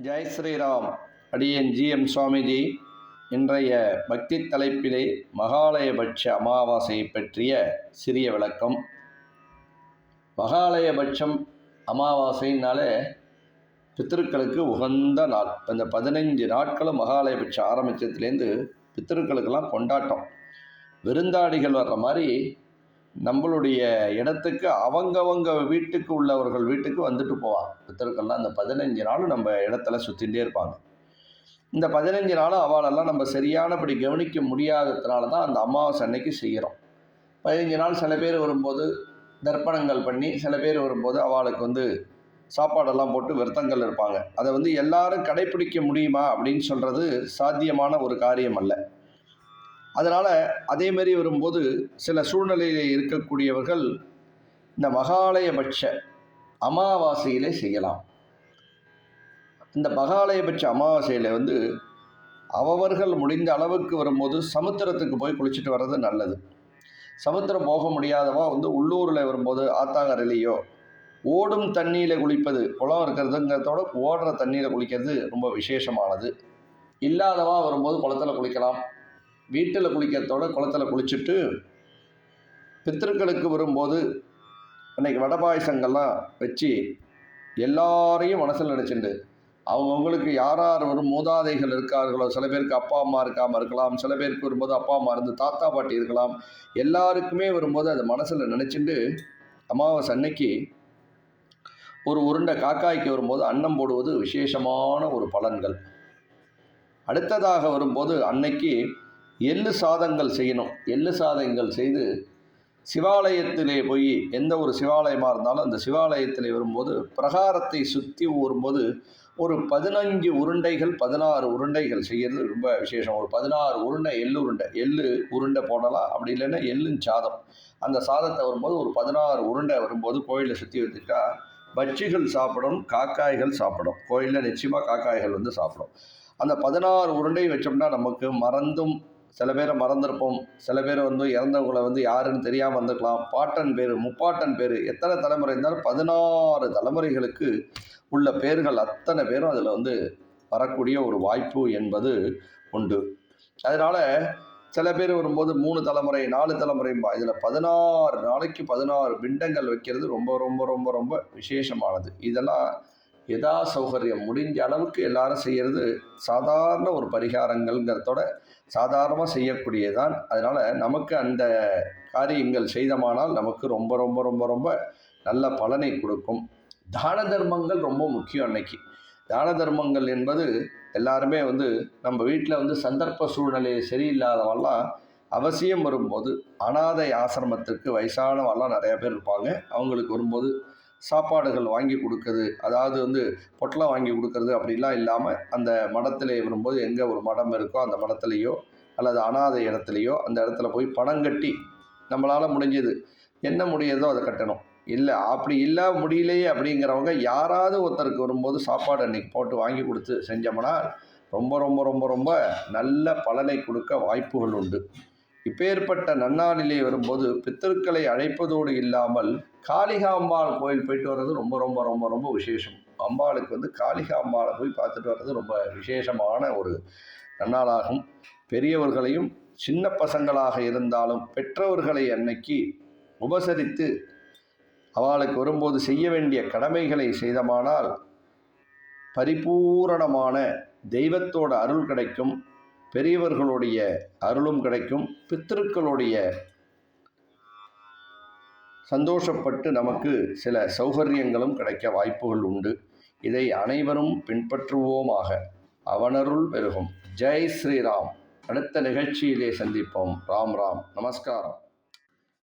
ஜெய் ஸ்ரீராம். அடியேன் ஜிஎம் சுவாமிஜி. இன்றைய பக்தி தலைப்பிலே மகாலயபட்ச அமாவாசையை பற்றிய சிறிய விளக்கம். மகாலயபட்சம் அமாவாசைனாலே பித்திருக்களுக்கு உகந்த நாள். இந்த பதினஞ்சு நாட்களும் மகாலயபட்சம் ஆரம்பித்ததுலேருந்து பித்திருக்களுக்கெல்லாம் கொண்டாட்டம். விருந்தாடிகள் வர்ற மாதிரி நம்மளுடைய இடத்துக்கு அவங்கவங்க வீட்டுக்கு உள்ளவர்கள் வீட்டுக்கு வந்துட்டு போவான் பித்தர்கள்லாம் அந்த பதினஞ்சு நாள் நம்ம இடத்துல சுற்றிகிட்டே இருப்பாங்க. இந்த பதினஞ்சு நாளும் அவளெல்லாம் நம்ம சரியானபடி கவனிக்க முடியாததுனால தான் அந்த அமாவாசை அன்னைக்கு செய்கிறோம். பதினஞ்சு நாள் சில பேர் வரும்போது தர்ப்பணங்கள் பண்ணி சில பேர் வரும்போது அவளுக்கு வந்து சாப்பாடெல்லாம் போட்டு விரதங்கள் இருப்பாங்க. அதை வந்து எல்லாரும் கடைப்பிடிக்க முடியுமா அப்படின்னு சொல்கிறது சாத்தியமான ஒரு காரியம் அல்ல. அதனால் அதேமாரி வரும்போது சில சூழ்நிலையில் இருக்கக்கூடியவர்கள் இந்த மகாலயபட்ச அமாவாசையிலே செய்யலாம். இந்த மகாலயபட்ச அமாவாசையில் வந்து அவர்கள் முடிந்த அளவுக்கு வரும்போது சமுத்திரத்துக்கு போய் குளிச்சுட்டு வர்றது நல்லது. சமுத்திரம் போக முடியாதவா வந்து உள்ளூரில் வரும்போது ஆத்தாங்கரையிலையோ ஓடும் தண்ணியில் குளிப்பது குளம் இருக்கிறதுங்கிறதோட ஓடுற தண்ணியில் குளிக்கிறது ரொம்ப விசேஷமானது. இல்லாதவா வரும்போது குளத்தில் குளிக்கலாம். வீட்டில் குளிக்கிறதோட குளத்தில் குளிச்சுட்டு பித்திருக்களுக்கு வரும்போது இன்றைக்கி வடை பாயசங்கள்லாம் வச்சு எல்லாரையும் மனசில் நினச்சிண்டு. அவங்கவுங்களுக்கு யார் யார் வரும் மூதாதைகள் இருக்கார்களோ சில பேருக்கு அப்பா அம்மா இருக்காமல் இருக்கலாம் சில பேருக்கு வரும்போது அப்பா அம்மா இருந்து தாத்தா பாட்டி இருக்கலாம். எல்லாருக்குமே வரும்போது அதை மனசில் நினச்சிண்டு அமாவாசை அன்னைக்கு ஒரு உருண்டை காக்காய்க்கு வரும்போது அன்னம் போடுவது விசேஷமான ஒரு பலன்கள். அடுத்ததாக வரும்போது அன்னைக்கு எள்ளு சாதங்கள் செய்யணும். எள்ளு சாதங்கள் செய்து சிவாலயத்திலே போய் எந்த ஒரு சிவாலயமாக இருந்தாலும் அந்த சிவாலயத்திலே வரும்போது பிரகாரத்தை சுற்றி வரும்போது ஒரு பதினஞ்சு உருண்டைகள் பதினாறு உருண்டைகள் செய்கிறது ரொம்ப விசேஷம். ஒரு பதினாறு உருண்டை எள்ளு உருண்டை. எள்ளு உருண்டை போடலாம் அப்படி இல்லைன்னா எள்ளும் சாதம். அந்த சாதத்தை வரும்போது ஒரு பதினாறு உருண்டை வரும்போது கோயிலை சுற்றி வச்சுட்டா பட்சிகள் சாப்பிடும் காக்காய்கள் சாப்பிடும். கோயிலில் நிச்சயமாக காக்காய்கள் வந்து சாப்பிடும். அந்த பதினாறு உருண்டை வச்சோம்னா நமக்கு மறந்தும் சில பேரை மறந்துருப்போம். சில பேர் வந்து இறந்தவங்களை வந்து யாருன்னு தெரியாமல் இருந்துக்கலாம். பாட்டன் பேர் முப்பாட்டன் பேர் எத்தனை தலைமுறை இருந்தாலும் பதினாறு தலைமுறைகளுக்கு உள்ள பேர்கள் அத்தனை பேரும் அதில் வந்து வரக்கூடிய ஒரு வாய்ப்பு என்பது உண்டு. அதனால் சில பேர் வரும்போது மூணு தலைமுறை நாலு தலைமுறைம்பா இதில் பதினாறு நாளைக்கு பதினாறு பிண்டங்கள் வைக்கிறது ரொம்ப ரொம்ப ரொம்ப ரொம்ப விசேஷமானது. இதெல்லாம் எதா சௌகரியம் முடிஞ்ச அளவுக்கு எல்லாரும் செய்கிறது சாதாரண ஒரு பரிகாரங்கள்ங்கிறதோட சாதாரணமாக செய்யக்கூடியதான் அதனால் நமக்கு அந்த காரியங்கள் செய்தமானால் நமக்கு ரொம்ப ரொம்ப ரொம்ப ரொம்ப நல்ல பலனை கொடுக்கும். தான தர்மங்கள் ரொம்ப முக்கியம் அன்னைக்கு. தான தர்மங்கள் என்பது எல்லாருமே வந்து நம்ம வீட்டில் வந்து சந்தர்ப்ப சூழ்நிலை சரியில்லாதவெல்லாம் அவசியம் வரும்போது அனாதை ஆசிரமத்திற்கு வயசானவெல்லாம் நிறையா பேர் இருப்பாங்க. அவங்களுக்கு வரும்போது சாப்பாடுகள் வாங்கி கொடுக்குறது அதாவது வந்து பொட்டலம் வாங்கி கொடுக்கறது அப்படிலாம் இல்லாமல் அந்த மடத்தில் வரும்போது எங்கே ஒரு மடம் இருக்கோ அந்த மடத்துலேயோ அல்லது அனாதை இடத்துலையோ அந்த இடத்துல போய் பணம் கட்டி நம்மளால் முடிஞ்சது என்ன முடியுதோ அதை கட்டணும். இல்லை அப்படி இல்லை முடியலையே அப்படிங்கிறவங்க யாராவது ஒருத்தருக்கு வரும்போது சாப்பாடு அன்றைக்கி போட்டு வாங்கி கொடுத்து செஞ்சோம்னா ரொம்ப ரொம்ப ரொம்ப ரொம்ப நல்ல பலனை கொடுக்க வாய்ப்புகள் உண்டு. இப்பேற்பட்ட நன்னாளிலே வரும்போது பித்தர்களை அழைப்பதோடு இல்லாமல் காளிகா அம்பாள் கோயில் போயிட்டு வர்றது ரொம்ப ரொம்ப ரொம்ப ரொம்ப விசேஷம். அம்பாளுக்கு வந்து காளிகா அம்பாளை போய் பார்த்துட்டு வர்றது ரொம்ப விசேஷமான ஒரு நன்னாளாகும். பெரியவர்களையும் சின்ன பசங்களாக இருந்தாலும் பெற்றவர்களை அன்னைக்கு உபசரித்து அவளுக்கு வரும்போது செய்ய வேண்டிய கடமைகளை செய்தமானால் பரிபூரணமான தெய்வத்தோட அருள் கிடைக்கும். பெரியவர்களுடைய அருளும் கிடைக்கும். பித்திருக்களுடைய சந்தோஷப்பட்டு நமக்கு சில சௌகரியங்களும் கிடைக்க வாய்ப்புகள் உண்டு. இதை அனைவரும் பின்பற்றுவோமாக. அவனருள் பெருகும். ஜெய் ஸ்ரீராம். அடுத்த நிகழ்ச்சியிலே சந்திப்போம். ராம் ராம். நமஸ்காரம்.